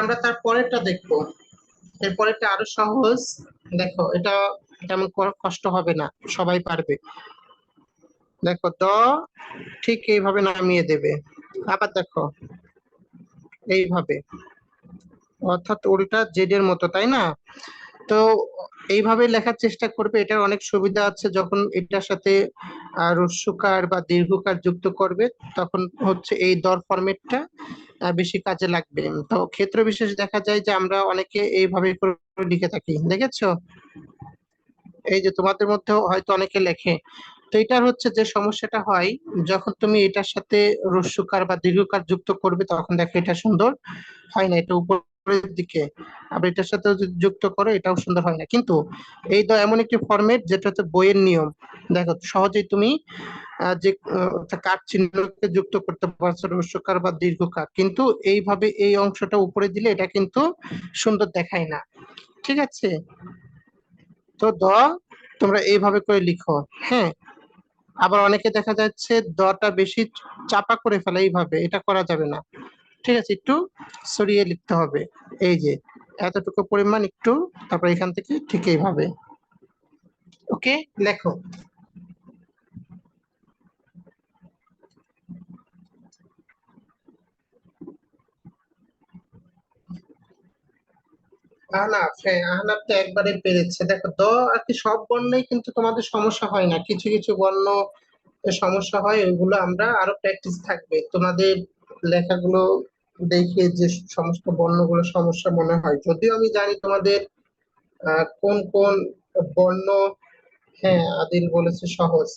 আমরা তার পরেরটা দেখব। এর পরেরটা আরও সহজ। দেখো, এটা তেমন কষ্ট হবে না, সবাই পারবে। দেখো, দ ঠিক এইভাবে নামিয়ে দেবে। আবার দেখো, এইভাবে। অর্থাৎ উল্টা জেড এর মতো, তাই না? তো এইভাবে লেখার চেষ্টা করবে এটার অনেক সুবিধা আছে। যখন এটার সাথে আহ, হ্রস্বকার বা দীর্ঘকার যুক্ত করবে তখন হচ্ছে এই দর ফরম্যাটটা বেশি কাজে লাগবে। তো ক্ষেত্র বিশেষ দেখা যায় যে আমরা অনেকে এইভাবে লিখে থাকি। দেখেছ? এই যে তোমাদের মধ্যে হয়তো অনেকে লেখে। তো এটার হচ্ছে যে সমস্যাটা হয় যখন তুমি এটার সাথে হ্রস্বকার বা দীর্ঘকার যুক্ত করবে তখন দেখো এটা সুন্দর হয় না এটা উপরের দিকে আবার এটার সাথে যুক্ত করো এটাও সুন্দর হয় না। কিন্তু এই তো এমন একটি ফরম্যাট যেটা হচ্ছে বইয়ের নিয়ম। দেখো সহজেই তুমি যে আহ, চিহ্নকে যুক্ত করতে পারছ হ্রস্বকার বা দীর্ঘকার কিন্তু এইভাবে এই অংশটা উপরে দিলে এটা কিন্তু সুন্দর দেখায় না। ঠিক আছে? তো দ তোমরা এইভাবে করে লিখো হ্যাঁ? আবার অনেকে দেখা যাচ্ছে দটা বেশি চাপা করে ফেলে এইভাবে এটা করা যাবে না। ঠিক আছে, একটু সরিয়ে লিখতে হবে। এই যে, এতটুকু পরিমাণ একটু, তারপর এখান থেকে ঠিক এইভাবে। ওকে লেখো। আহনাফ হ্যাঁ আহনাফ তো একবারে পেরেছে। দেখো, দ আর কি, সব বর্ণেই কিন্তু তোমাদের সমস্যা হয় না। কিছু কিছু বর্ণ সমস্যা হয়, ওইগুলো আমরা আরও প্র্যাকটিস থাকবে। তোমাদের লেখাগুলো দেখে যে সমস্ত বর্ণগুলো সমস্যা মনে হয়। যদিও আমি জানি তোমাদের কোন কোন বর্ণ হ্যাঁ আদিল বলেছে সহজ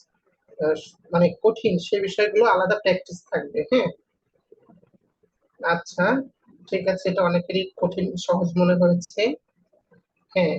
মানে কঠিন, সে বিষয়গুলো আলাদা প্র্যাকটিস থাকবে হ্যাঁ। আচ্ছা ঠিক আছে, এটা অনেকেরই কঠিন, সহজ মনে হয়েছে হ্যাঁ।